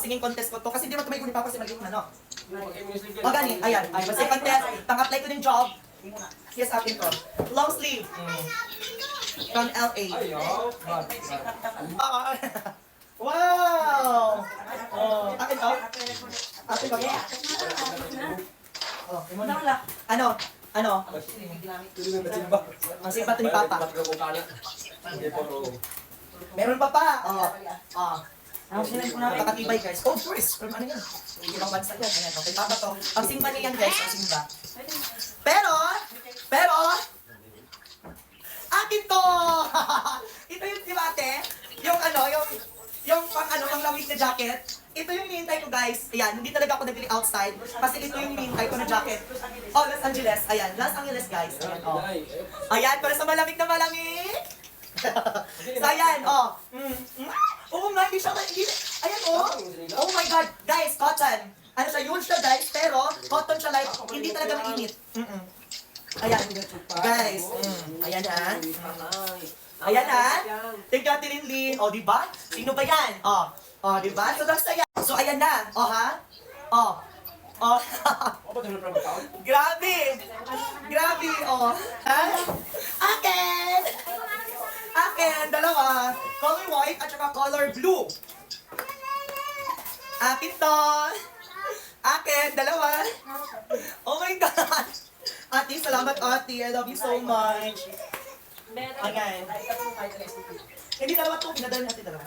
Singing contest ko to kasi di ba tumay ko ni Papa si maliit na no. O gani, ayan, ay basta yung contest, pang-apply ko ng job. Yes, akin to. Long sleeve. Mm. From LA. Ah, wow! Oh, akin to? Akin to? Oh, imo na. Ano? Ano? Ang simpa to ni Papa. Meron pa pa. Oh. Oh. Ang sinan ko na kakatibay guys. Oh, tourist. From ano yan? Ibang bansa yan. Ayan, okay. Papa to. Ang simba niyan guys. Ang simba. Pero, pero, akin to! ito yung, di ba ate? Yung ano, yung, yung pang ano, pang lamig na jacket. Ito yung hinihintay ko guys. Ayan, hindi talaga ako nabili outside. Kasi ito yung hinihintay ko na jacket. Oh, Los Angeles. Ayan, Los Angeles guys. Ayan, oh. Ayan, para sa malamig na malamig. so, ayan, oh. Mm. Mm. Oo nga, hindi siya, hindi, ayan, oh. Oh my God, guys, cotton. Ano siya, yun siya, guys, pero cotton siya like, hindi talaga mainit. Mm-mm. Ayan, guys. Mm. Ayan, ha. Ayan, ha. Thank you, Ate Linlin. O, di ba? Sino ba yan? O, o, di ba? So, that's ayan. So, ayan na. O, ha? O. O. Grabe. Grabe, o. Ha? Akin. Akin, dalawa. Color white at saka color blue. Akin to. Akin, dalawa. Oh my God. Ate, salamat ate. I love you so much. Ayan. Hindi dalawa to. Pinadala natin dalawa.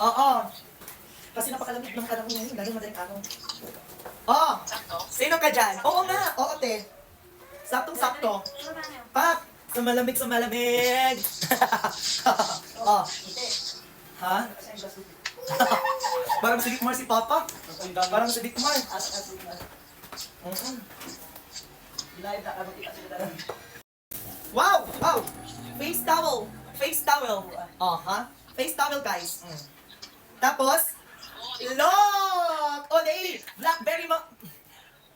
Oo. Kasi napakalamig ng panahon ngayon. Lalo madaling araw. Oh, sino ka dyan? Oo nga. Oo, te. Saktong-sakto. Pak! Sa malamig, sa malamig. oh. Ha? Parang si Dickmar si Papa. Parang si Dickmar. Mm-mm. Wow! Wow! Face towel. Face towel. Oh, ha? Face towel, guys. Mm. Tapos, look! Olay! Blackberry ma...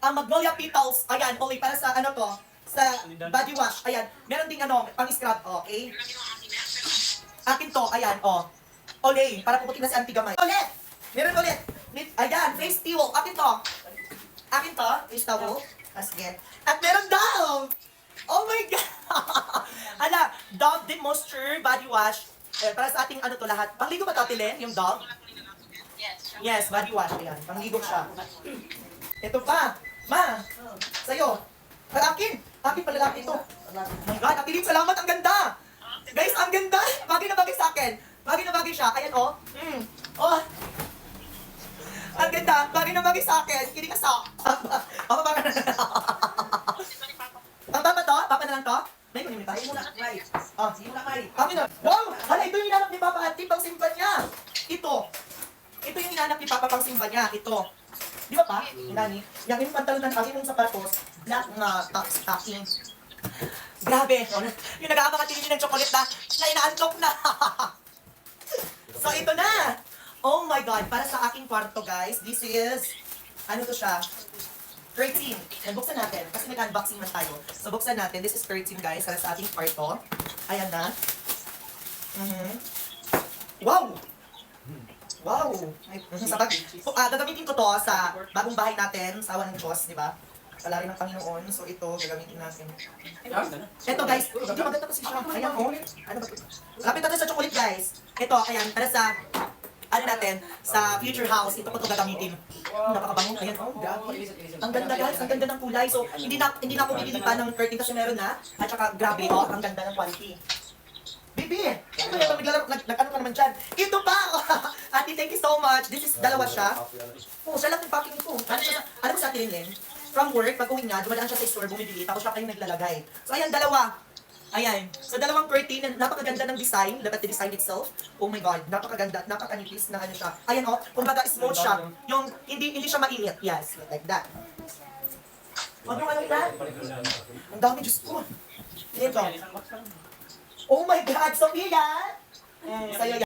Ang magnolia petals. Ayan, Olay, para sa ano to? Sa body wash. Ayan. Meron ding ano, pang scrub. Okay? Akin to. Ayan, oh. Olay, para puputin na si Auntie Gamay. Ulit! Meron ulit. Ayan, face towel. Akin to. Akin to, face towel. As again. At meron daw! Oh my God! Ala, Dove Deep Moisture Body Wash. Eh, para sa ating ano to lahat. Pangligo ba to, Tilen? Yung Dove? Yes, body wash. Ayan, pangligo siya. Ito pa. Ma, sa'yo. Para akin. Akin pala lang ito. Oh my God, Ate Lim, salamat. Ang ganda. Guys, ang ganda. Bagay na bagay sa akin. Bagay na bagay siya. Ayan, oh. Mm. Oh. Ang ganda. Bagay na bagay sa akin. Kinig ka sa... Papa, papa na Papa ba to? Papa na lang to? May kunin tayo muna. May. Oh, sige muna, May. Amin na. Wow! Hala, ito yung hinanap ni Papa at pang simba niya. Ito. Ito yung hinanap ni Papa pang simba niya. Ito. Di ba pa? Nani? Yung yung pantalon ng akin yung sapatos, black na stocking. Grabe. Yung nag-aamakatingin ng chocolate na, na inaantok na. so, ito na. Oh my God. Para sa aking kwarto, guys. This is, ano to siya? 13. Yan, buksan natin. Kasi nag-unboxing man tayo. So, buksan natin. This is 13, guys. Para sa ating kwarto. Ayan na. Mhm. Wow! Wow! Ay, mhm, sa bag. So, ah, gagamitin ko to sa bagong bahay natin, sa awan ng Diyos, di ba? Sa lari ng Panginoon. So, ito, gagamitin natin. Ito, guys. Hindi maganda kasi siya. Ayan, oh. Ano ba? Lapit natin sa chocolate, guys. Ito, ayan, para sa ano natin, sa future house, ito ko ito gagamitin. Napakabango. Ayan, oh, grabe. Ang ganda guys, ang ganda ng kulay. So, hindi na hindi na ako bibili pa ng curtain kasi meron na. At saka, grabe, oh, ang ganda ng quality. Bibi, ano yan, naglalaro, nag, nag, ano ka naman dyan? Ito pa! Ate, thank you so much. This is dalawa siya. Oh, siya lang yung packing ko. Ano siya, alam mo sa atin, Len? From work, pag uwi niya, dumadaan siya sa store, bumibili, tapos siya pa yung naglalagay. So, ayan, dalawa. Ayan. So, dalawang curtain, napakaganda ng design. Look at the design itself. Oh my God, napakaganda, napakanipis na ano siya. Ayan, oh, kumbaga smooth siya. Yung, hindi, hindi siya mainit. Yes, like that. Huwag yung ano yan? Ang dami, Diyos ko. Ito. Oh my God, Sophia! Mm, sa'yo yan.